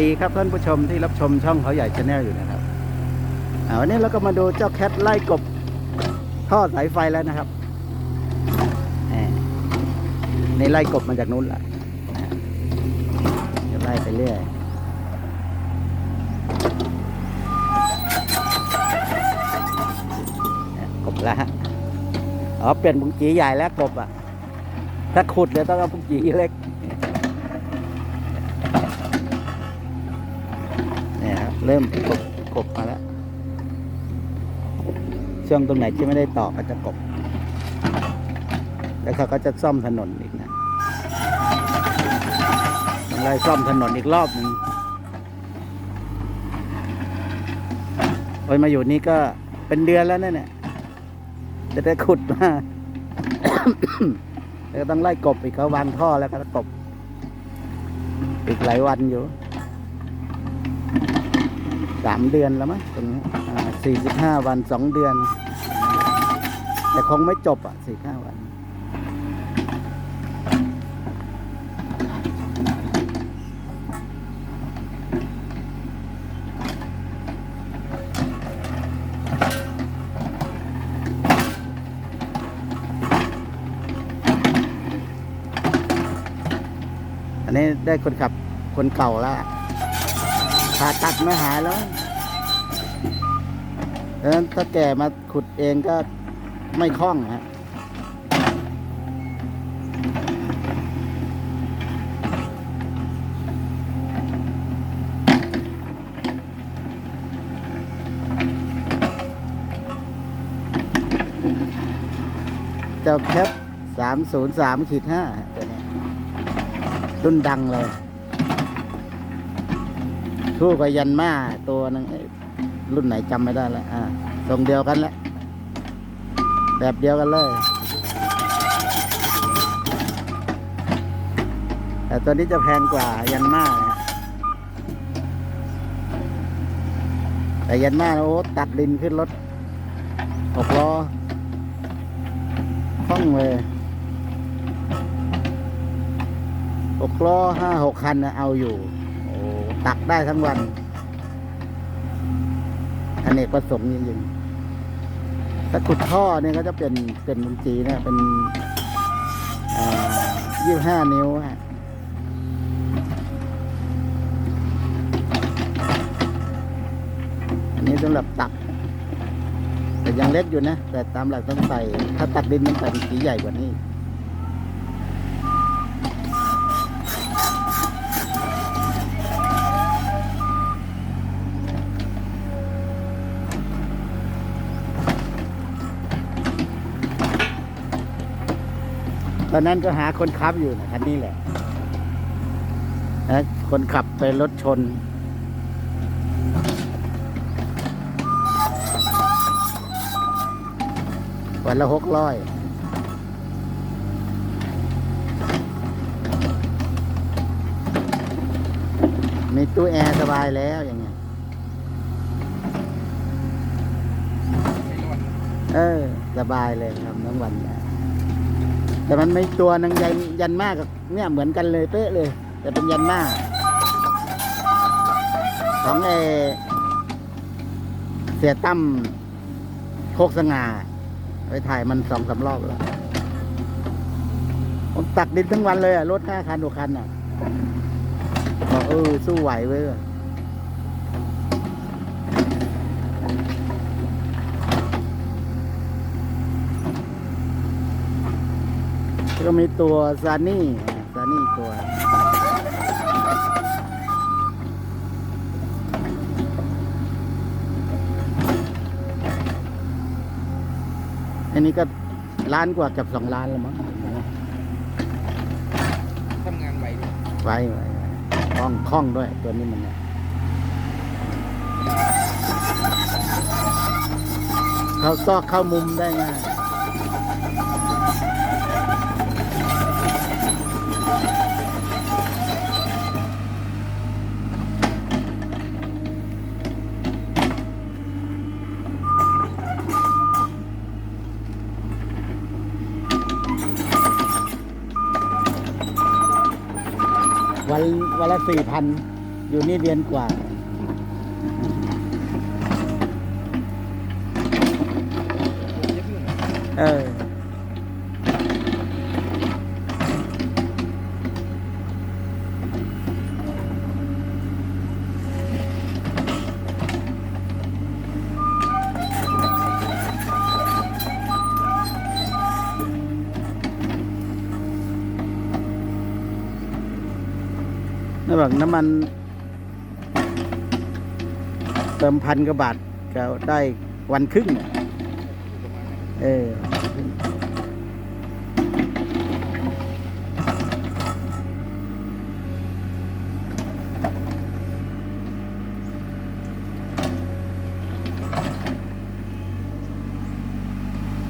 ดีครับท่านผู้ชมที่รับชมช่องเขาใหญ่ชาแนลอยู่นะครับวันนี้เราก็มาดูเจ้าแคทไล่กบท่อสายไฟแล้วนะครับนี่ไล่กบมาจากนู้นละนะจะไล่ไปเรื่อยกบแล้วฮะอ๋อเปลี่ยนปุงจีใหญ่แล้วกบอะ ถ้าขุดเดี๋ยต้องเอาปุงจีเล็ก เริ่มกบกบมาแล้ว ช่วงตรงไหนที่ไม่ได้ต่อก็จะกบ แล้วเขาก็จะซ่อมถนนอีกนะต้องไล่ซ่อมถนนอีกรอบหนึ่งโอ้ยมาอยู่นี่ก็เป็นเดือนแล้วนั่นเนี่ยจะได้ขุดมาแล้วก็ต้องไล่กบอีกเขาวางท่อแล้วก็กบ อีกหลายวันอยู่ สามเดือนแล้วมั้งตรงนี้สี่สิบห้าวันสองเดือน แต่คงไม่จบอะสี่ห้าวันอันนี้ได้คนขับคนเก่าแล้ว ผ่าตัดไม่หายแล้วดังนั้นถ้าแก่มาขุดเองก็ไม่คล่องฮะเจ้าแคปสามศูนย์สามขีดห้าตัวนี้รุ่นดังเลย คู่กับยันมาตัวนึงรุ่นไหนจำไม่ได้แล้วอ่าทรงเดียวกันแหละแบบเดียวกันเลยแต่ตัวนี้จะแพงกว่ายันมานะแต่ยันมาโอ้ตัดดินขึ้นรถหกล้อคล่องเลยหกล้อห้าหกคันเอาอยู่ ตักได้ทั้งวันอเนกประสงค์จริงๆถ้าขุดท่อเนี่ยก็จะเป็นเป็นมุนจีนะเป็นยี่ห้านิ้วฮะอันนี้สำหรับตัก แต่ยังเล็กอยู่นะ แต่ตามหลักต้องใส่ ถ้าตักดินต้องใส่เป็นสีใหญ่กว่านี้ ตอนนั้นก็หาคนขับอยู่นะคันนี้แหละนะคนขับไปรถชน วันละหกร้อยมีตู้แอร์สบายแล้วอย่างเงี้ยเออ สบายเลยครับทั้งวันนะ แต่มันไม่ตัวหนึงยันยันมากกับเนี่ยเหมือนกันเลยเป๊ะเลย แต่เป็นยันมาก ของเอเสียตั้มโคกสง่าไปถ่ายมันสองสามรอบแล้วผมตักดินทั้งวันเลยอะรถห้าคันหกคันอะบอกเออสู้ไหวเว้ย ก็มีตัวซานี่ซานี่ตัวอันนี้ก็ล้านกว่าเกับสองล้านแล้วมั้งทำงานไหวดิไวไว้ไว้คล่องคล่องด้วยตัวนี้มันเนี่ยเขาซอกเข้ามุมได้ง่าย วันวันละสี่พันอยู่นี่เดือนกว่า เออ นี่อกน้ำมัน เติมพันกว่าบาทก็ได้วันครึ่งเออ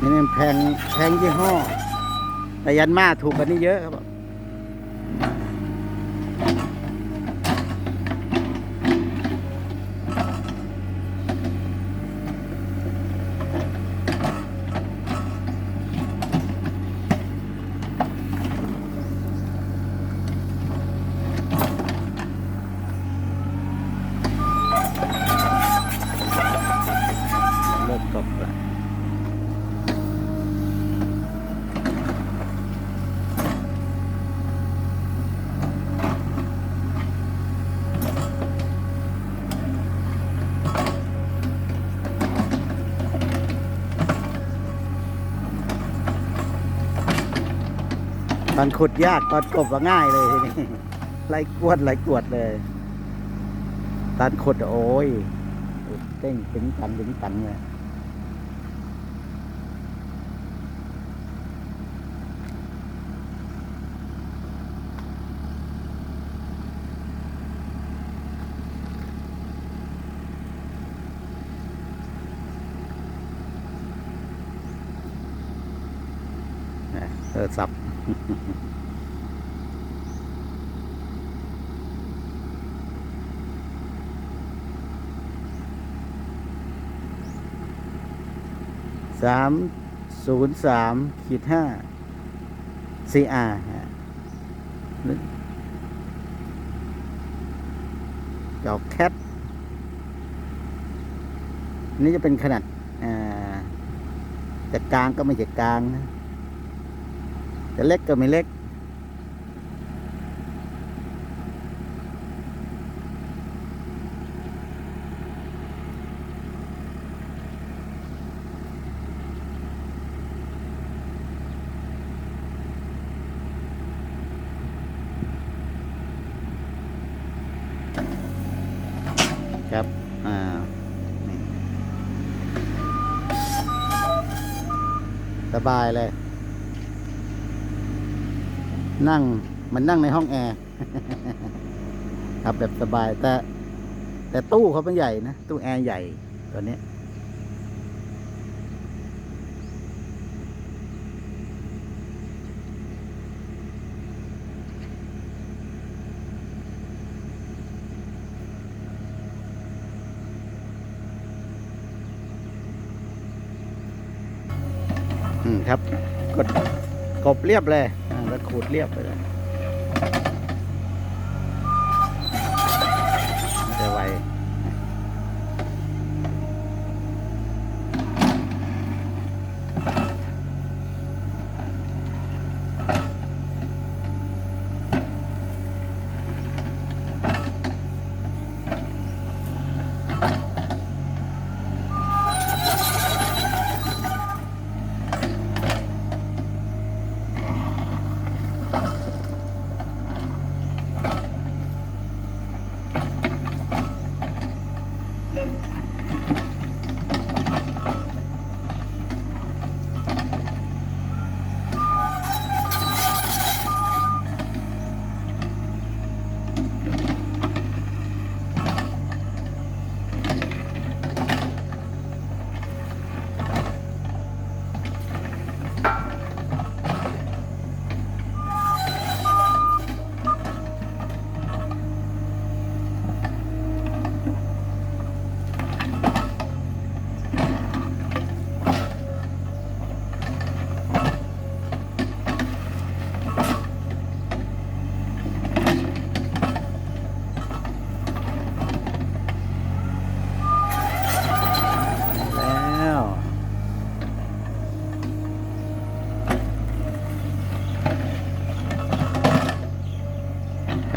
นี่มันแพงแพงยี่ห้อแต่ยันมาถูกกว่านี้เยอะครับ อนขุดยากตอนกบว่าง่ายเลยทีนี้ไล่กวดไล่กวดเลยตอนขุดโอ้ยเต้งถึงตังถึงตังเลยนะเออสับ สามศูนย์สามขีดห้าซีอาร์จอกแคทนี่จะเป็นขนาดอ่าจะกลางก็ไม่จะกลางนะ จะเล็กก็ไม่เล็ก ครับ อ่าสบายเลย นั่งมันนั่งในห้องแอร์ครับแบบสบาย แต่ แต่ตู้เขาเป็นใหญ่นะ ตู้แอร์ใหญ่ตัวนี้อืมครับ กดกบเรียบเลย ขูดเรียบไปเลย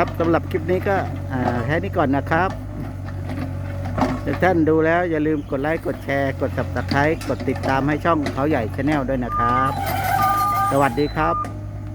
ครับสำหรับคลิปนี้ก็แค่นี้ก่อนนะครับถ้าท่านดูแล้วอย่าลืมกดไลค์กดแชร์กด subscribe กดติดตามให้ช่องเขาใหญ่ชาแนลด้วยนะครับ สวัสดีครับ